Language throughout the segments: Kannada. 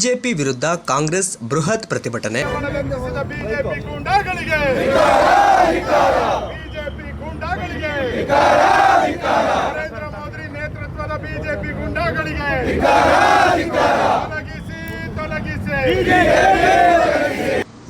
ಬಿಜೆಪಿ ವಿರುದ್ಧ ಕಾಂಗ್ರೆಸ್ ಬೃಹತ್ ಪ್ರತಿಭಟನೆ. ಬಿಜೆಪಿ ಗೂಂಡಾಗಳಿಗೆ. ತೊಲಗಿಸಿ ತೊಲಗಿಸಿ.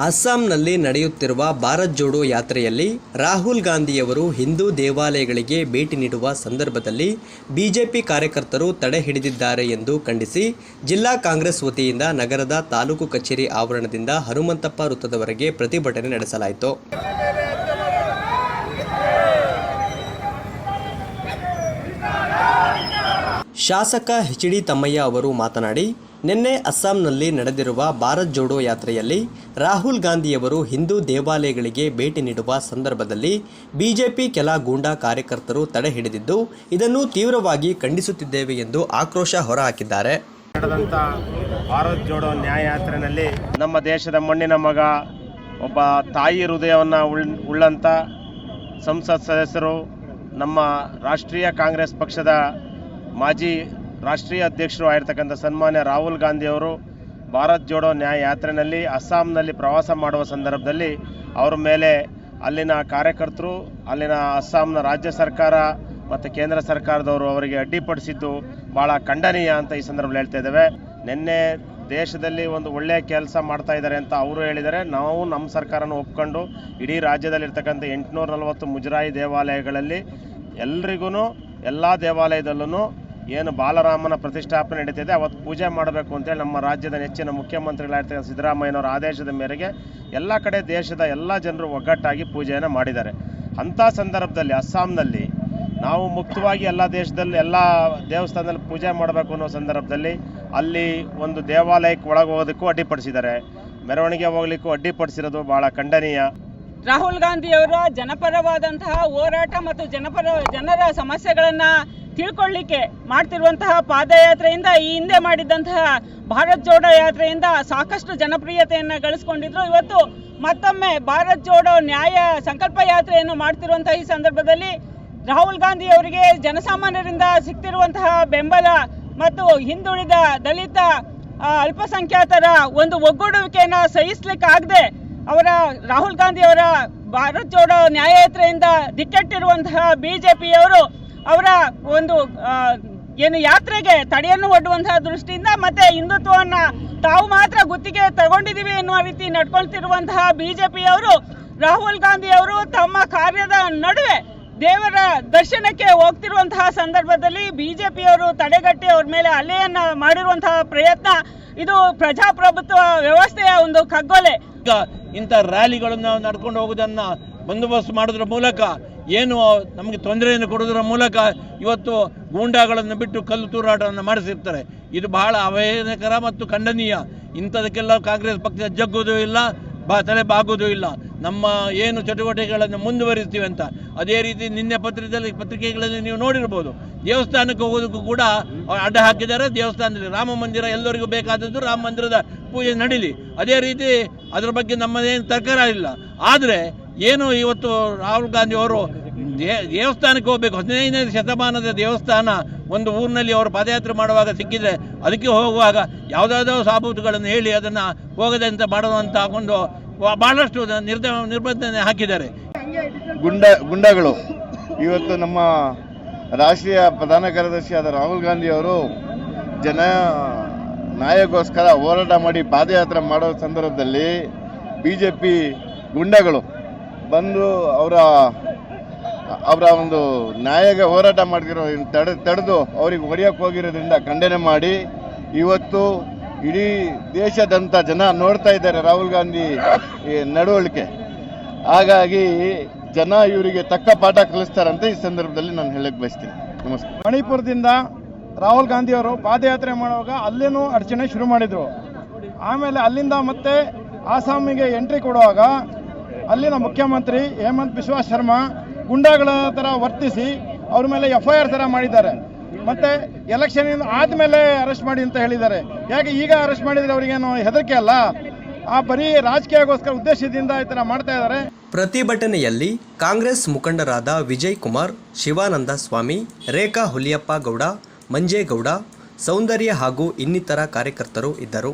ಅಸ್ಸಾಂನಲ್ಲಿ ನಡೆಯುತ್ತಿರುವ ಭಾರತ್ ಜೋಡೋ ಯಾತ್ರೆಯಲ್ಲಿ ರಾಹುಲ್ ಗಾಂಧಿಯವರು ಹಿಂದೂ ದೇವಾಲಯಗಳಿಗೆ ಭೇಟಿ ನೀಡುವ ಸಂದರ್ಭದಲ್ಲಿ ಬಿಜೆಪಿ ಕಾರ್ಯಕರ್ತರು ತಡೆ ಹಿಡಿದಿದ್ದಾರೆ ಎಂದು ಖಂಡಿಸಿ ಜಿಲ್ಲಾ ಕಾಂಗ್ರೆಸ್ ವತಿಯಿಂದ ನಗರದ ತಾಲೂಕು ಕಚೇರಿ ಆವರಣದಿಂದ ಹನುಮಂತಪ್ಪ ವೃತ್ತದವರೆಗೆ ಪ್ರತಿಭಟನೆ ನಡೆಸಲಾಯಿತು. ಶಾಸಕ ಎಚ್ ಡಿ ತಮ್ಮಯ್ಯ ಅವರು ಮಾತನಾಡಿ ನಿನ್ನೆ ಅಸ್ಸಾಂನಲ್ಲಿ ನಡೆದಿರುವ ಭಾರತ್ ಜೋಡೋ ಯಾತ್ರೆಯಲ್ಲಿ ರಾಹುಲ್ ಗಾಂಧಿಯವರು ಹಿಂದೂ ದೇವಾಲಯಗಳಿಗೆ ಭೇಟಿ ನೀಡುವ ಸಂದರ್ಭದಲ್ಲಿ ಬಿಜೆಪಿ ಕೆಲ ಗೂಂಡಾ ಕಾರ್ಯಕರ್ತರು ತಡೆ ಹಿಡಿದಿದ್ದು, ಇದನ್ನು ತೀವ್ರವಾಗಿ ಖಂಡಿಸುತ್ತಿದ್ದೇವೆ ಎಂದು ಆಕ್ರೋಶ ಹೊರಹಾಕಿದ್ದಾರೆ. ನಡೆದಂಥ ಭಾರತ್ ಜೋಡೋ ನ್ಯಾಯಯಾತ್ರೆಯಲ್ಲಿ ನಮ್ಮ ದೇಶದ ಮಣ್ಣಿನ ಮಗ, ಒಬ್ಬ ತಾಯಿ ಹೃದಯವನ್ನು ಉಳ್ ಉಳ್ಳಂಥ ಸಂಸತ್ ಸದಸ್ಯರು, ನಮ್ಮ ರಾಷ್ಟ್ರೀಯ ಕಾಂಗ್ರೆಸ್ ಪಕ್ಷದ ಮಾಜಿ ರಾಷ್ಟ್ರೀಯ ಅಧ್ಯಕ್ಷರು ಆಗಿರ್ತಕ್ಕಂಥ ಸನ್ಮಾನ್ಯ ರಾಹುಲ್ ಗಾಂಧಿಯವರು ಭಾರತ್ ಜೋಡೋ ನ್ಯಾಯ ಯಾತ್ರೆಯಲ್ಲಿ ಅಸ್ಸಾಂನಲ್ಲಿ ಪ್ರವಾಸ ಮಾಡುವ ಸಂದರ್ಭದಲ್ಲಿ ಅವರ ಮೇಲೆ ಅಲ್ಲಿನ ಕಾರ್ಯಕರ್ತರು, ಅಲ್ಲಿನ ಅಸ್ಸಾಂನ ರಾಜ್ಯ ಸರ್ಕಾರ ಮತ್ತು ಕೇಂದ್ರ ಸರ್ಕಾರದವರು ಅವರಿಗೆ ಅಡ್ಡಿಪಡಿಸಿದ್ದು ಭಾಳ ಖಂಡನೀಯ ಅಂತ ಈ ಸಂದರ್ಭದಲ್ಲಿ ಹೇಳ್ತಾ ಇದ್ದೇವೆ. ನಿನ್ನೆ ದೇಶದಲ್ಲಿ ಒಂದು ಒಳ್ಳೆಯ ಕೆಲಸ ಮಾಡ್ತಾ ಇದ್ದಾರೆ ಅಂತ ಅವರು ಹೇಳಿದರೆ ನಾವು ನಮ್ಮ ಸರ್ಕಾರನ ಒಪ್ಕೊಂಡು ಇಡೀ ರಾಜ್ಯದಲ್ಲಿರ್ತಕ್ಕಂಥ ಎಂಟುನೂರ ನಲವತ್ತು ಮುಜರಾಯಿ ದೇವಾಲಯಗಳಲ್ಲಿ ಎಲ್ರಿಗೂ ಎಲ್ಲ ದೇವಾಲಯದಲ್ಲೂ ಏನು ಬಾಲರಾಮನ ಪ್ರತಿಷ್ಠಾಪನೆ ನಡೀತಿದೆ, ಅವತ್ತು ಪೂಜೆ ಮಾಡಬೇಕು ಅಂತೇಳಿ ನಮ್ಮ ರಾಜ್ಯದ ನೆಚ್ಚಿನ ಮುಖ್ಯಮಂತ್ರಿಗಳಾಗಿರ್ತಕ್ಕಂಥ ಸಿದ್ದರಾಮಯ್ಯನವರ ಆದೇಶದ ಮೇರೆಗೆ ಎಲ್ಲ ಕಡೆ ದೇಶದ ಎಲ್ಲ ಜನರು ಒಗ್ಗಟ್ಟಾಗಿ ಪೂಜೆಯನ್ನು ಮಾಡಿದ್ದಾರೆ. ಅಂಥ ಸಂದರ್ಭದಲ್ಲಿ ಅಸ್ಸಾಂನಲ್ಲಿ ನಾವು ಮುಕ್ತವಾಗಿ ಎಲ್ಲ ದೇಶದಲ್ಲಿ ಎಲ್ಲ ದೇವಸ್ಥಾನದಲ್ಲಿ ಪೂಜೆ ಮಾಡಬೇಕು ಅನ್ನೋ ಸಂದರ್ಭದಲ್ಲಿ ಅಲ್ಲಿ ಒಂದು ದೇವಾಲಯಕ್ಕೆ ಒಳಗೆ ಹೋಗೋದಕ್ಕೂ ಅಡ್ಡಿಪಡಿಸಿದ್ದಾರೆ. ಮೆರವಣಿಗೆ ಹೋಗ್ಲಿಕ್ಕೂ ಅಡ್ಡಿಪಡಿಸಿರೋದು ಭಾಳ ಖಂಡನೀಯ. ರಾಹುಲ್ ಗಾಂಧಿಯವರ ಜನಪರವಾದಂತಹ ಹೋರಾಟ ಮತ್ತು ಜನಪರ ಜನರ ಸಮಸ್ಯೆಗಳನ್ನ ತಿಳ್ಕೊಳ್ಳಿಕ್ಕೆ ಮಾಡ್ತಿರುವಂತಹ ಪಾದಯಾತ್ರೆಯಿಂದ ಈ ಹಿಂದೆ ಮಾಡಿದಂತಹ ಭಾರತ್ ಜೋಡೋ ಯಾತ್ರೆಯಿಂದ ಸಾಕಷ್ಟು ಜನಪ್ರಿಯತೆಯನ್ನು ಗಳಿಸ್ಕೊಂಡಿದ್ರು. ಇವತ್ತು ಮತ್ತೊಮ್ಮೆ ಭಾರತ್ ಜೋಡೋ ನ್ಯಾಯ ಸಂಕಲ್ಪ ಯಾತ್ರೆಯನ್ನು ಮಾಡ್ತಿರುವಂತಹ ಈ ಸಂದರ್ಭದಲ್ಲಿ ರಾಹುಲ್ ಗಾಂಧಿ ಅವರಿಗೆ ಜನಸಾಮಾನ್ಯರಿಂದ ಸಿಗ್ತಿರುವಂತಹ ಬೆಂಬಲ ಮತ್ತು ಹಿಂದುಳಿದ ದಲಿತ ಅಲ್ಪಸಂಖ್ಯಾತರ ಒಂದು ಒಗ್ಗೂಡುವಿಕೆಯನ್ನ ಸಹಿಸಲಿಕ್ಕಾಗದೆ ಅವರ, ರಾಹುಲ್ ಗಾಂಧಿ ಅವರ ಭಾರತ್ ಜೋಡೋ ನ್ಯಾಯಯಾತ್ರೆಯಿಂದ ದಿಕ್ಕೆಟ್ಟಿರುವಂತಹ ಬಿಜೆಪಿಯವರು ಅವರ ಒಂದು ಏನು ಯಾತ್ರೆಗೆ ತಡೆಯನ್ನು ಒಡ್ಡುವಂತಹ ದೃಷ್ಟಿಯಿಂದ ಮತ್ತೆ ಹಿಂದುತ್ವವನ್ನ ತಾವು ಮಾತ್ರ ಗುತ್ತಿಗೆ ತಗೊಂಡಿದ್ದೀವಿ ಎನ್ನುವ ರೀತಿ ನಡ್ಕೊಳ್ತಿರುವಂತಹ ಬಿಜೆಪಿಯವರು ರಾಹುಲ್ ಗಾಂಧಿ ಅವರು ತಮ್ಮ ಕಾರ್ಯದ ನಡುವೆ ದೇವರ ದರ್ಶನಕ್ಕೆ ಹೋಗ್ತಿರುವಂತಹ ಸಂದರ್ಭದಲ್ಲಿ ಬಿಜೆಪಿಯವರು ತಡೆಗಟ್ಟಿ ಅವ್ರ ಮೇಲೆ ಅಲೆಯನ್ನ ಮಾಡಿರುವಂತಹ ಪ್ರಯತ್ನ, ಇದು ಪ್ರಜಾಪ್ರಭುತ್ವ ವ್ಯವಸ್ಥೆಯ ಒಂದು ಕಗ್ಗೊಲೆ. ಈಗ ಇಂಥ ರ್ಯಾಲಿಗಳನ್ನು ನಡ್ಕೊಂಡು ಹೋಗುವುದನ್ನ ಬಂದೋಬಸ್ತ್ ಮಾಡೋದ್ರ ಮೂಲಕ ಏನು ನಮಗೆ ತೊಂದರೆಯನ್ನು ಕೊಡೋದ್ರ ಮೂಲಕ ಇವತ್ತು ಗೂಂಡಾಗಳನ್ನು ಬಿಟ್ಟು ಕಲ್ಲು ತೂರಾಟವನ್ನು ಮಾಡಿಸಿರ್ತಾರೆ. ಇದು ಬಹಳ ಅವೇದಕರ ಮತ್ತು ಖಂಡನೀಯ. ಇಂಥದಕ್ಕೆಲ್ಲ ಕಾಂಗ್ರೆಸ್ ಪಕ್ಷ ಜಗ್ಗೋದು ಇಲ್ಲ, ಬಾ ತಲೆ ಬಾಗೋದು ಇಲ್ಲ. ನಮ್ಮ ಏನು ಚಟುವಟಿಕೆಗಳನ್ನು ಮುಂದುವರಿಸ್ತೀವಿ ಅಂತ. ಅದೇ ರೀತಿ ನಿನ್ನೆ ಪತ್ರಿಕೆಯಲ್ಲಿ ಪತ್ರಿಕೆಗಳಲ್ಲಿ ನೀವು ನೋಡಿರ್ಬೋದು. ದೇವಸ್ಥಾನಕ್ಕೆ ಹೋಗೋದಕ್ಕೂ ಕೂಡ ಅಡ್ಡ ಹಾಕಿದ್ದಾರೆ. ದೇವಸ್ಥಾನದಲ್ಲಿ ರಾಮ ಮಂದಿರ ಎಲ್ಲರಿಗೂ ಬೇಕಾದದ್ದು ರಾಮ ಮಂದಿರದ ಪೂಜೆ ನಡೀಲಿ. ಅದೇ ರೀತಿ ಅದರ ಬಗ್ಗೆ ನಮ್ಮದೇನು ತರ್ಕಾರ ಇಲ್ಲ ಆದರೆ ಏನು ಇವತ್ತು ರಾಹುಲ್ ಗಾಂಧಿ ಅವರು ದೇವಸ್ಥಾನಕ್ಕೆ ಹೋಗಬೇಕು. ಹದಿನೈದನೇ ಶತಮಾನದ ದೇವಸ್ಥಾನ, ಒಂದು ಊರಿನಲ್ಲಿ ಅವರು ಪಾದಯಾತ್ರೆ ಮಾಡುವಾಗ ಸಿಕ್ಕಿದ್ರೆ ಅದಕ್ಕೆ ಹೋಗುವಾಗ ಯಾವುದಾದ್ರೂ ಸಾಬೂತುಗಳನ್ನು ಹೇಳಿ ಅದನ್ನು ಹೋಗದಂತೆ ಮಾಡುವಂತ ಒಂದು ಬಹಳಷ್ಟು ನಿರ್ದ ನಿರ್ಬಂಧನೆ ಹಾಕಿದ್ದಾರೆ. ಗುಂಡ ಗುಂಡಗಳು. ಇವತ್ತು ನಮ್ಮ ರಾಷ್ಟ್ರೀಯ ಪ್ರಧಾನ ಕಾರ್ಯದರ್ಶಿಯಾದ ರಾಹುಲ್ ಗಾಂಧಿ ಅವರು ಜನ ನಾಯಕೋಸ್ಕರ ಹೋರಾಟ ಮಾಡಿ ಪಾದಯಾತ್ರೆ ಮಾಡೋ ಸಂದರ್ಭದಲ್ಲಿ ಬಿ ಗುಂಡಗಳು. ಬಂದು ಅವರ ಅವರ ಒಂದು ನ್ಯಾಯಗೆ ಹೋರಾಟ ಮಾಡ್ತಿರೋ ತಡೆ, ತಡೆದು ಅವ್ರಿಗೆ ಹೊಡೆಯೋಕೆ ಹೋಗಿರೋದ್ರಿಂದ ಖಂಡನೆ ಮಾಡಿ, ಇವತ್ತು ಇಡೀ ದೇಶದಂಥ ಜನ ನೋಡ್ತಾ ಇದ್ದಾರೆ ರಾಹುಲ್ ಗಾಂಧಿ ನಡವಳಿಕೆ. ಹಾಗಾಗಿ ಜನ ಇವರಿಗೆ ತಕ್ಕ ಪಾಠ ಕಲಿಸ್ತಾರಂತ ಈ ಸಂದರ್ಭದಲ್ಲಿ ನಾನು ಹೇಳಕ್ಕೆ ಬಯಸ್ತೀನಿ. ನಮಸ್ಕಾರ. ಮಣಿಪುರದಿಂದ ರಾಹುಲ್ ಗಾಂಧಿ ಅವರು ಪಾದಯಾತ್ರೆ ಮಾಡುವಾಗ ಅಲ್ಲೇನೂ ಅಡಚಣೆ ಶುರು ಮಾಡಿದ್ರು. ಆಮೇಲೆ ಅಲ್ಲಿಂದ ಮತ್ತೆ ಆಸಾಮಿಗೆ ಎಂಟ್ರಿ ಕೊಡುವಾಗ ಅಲ್ಲಿನ ಮುಖ್ಯಮಂತ್ರಿ ಹೇಮಂತ್ ಬಿಶ್ವಾ ಶರ್ಮಾ ಗುಂಡಾಗಳ ಥರ ವರ್ತಿಸಿ ಅವ್ರ ಮೇಲೆ ಎಫ್ ಐ ಆರ್ ಥರ ಮಾಡಿದ್ದಾರೆ. ಮತ್ತೆ ಎಲೆಕ್ಷನ್ ಆದಮೇಲೆ ಅರೆಸ್ಟ್ ಮಾಡಿ ಅಂತ ಹೇಳಿದ್ದಾರೆ. ಯಾಕೆ ಈಗ ಅರೆಸ್ಟ್ ಮಾಡಿದ್ರೆ ಅವರಿಗೇನು ಹೆದರಿಕೆ ಅಲ್ಲ? ಆ ಬರೀ ರಾಜಕೀಯಗೋಸ್ಕರ ಉದ್ದೇಶದಿಂದ ಈ ಥರ ಮಾಡ್ತಾ ಇದ್ದಾರೆ. ಪ್ರತಿಭಟನೆಯಲ್ಲಿ ಕಾಂಗ್ರೆಸ್ ಮುಖಂಡರಾದ ವಿಜಯ್ ಕುಮಾರ್, ಶಿವಾನಂದ ಸ್ವಾಮಿ, ರೇಖಾ ಹುಲಿಯಪ್ಪ ಗೌಡ, ಮಂಜೇಗೌಡ, ಸೌಂದರ್ಯ ಹಾಗೂ ಇನ್ನಿತರ ಕಾರ್ಯಕರ್ತರು ಇದ್ದರು.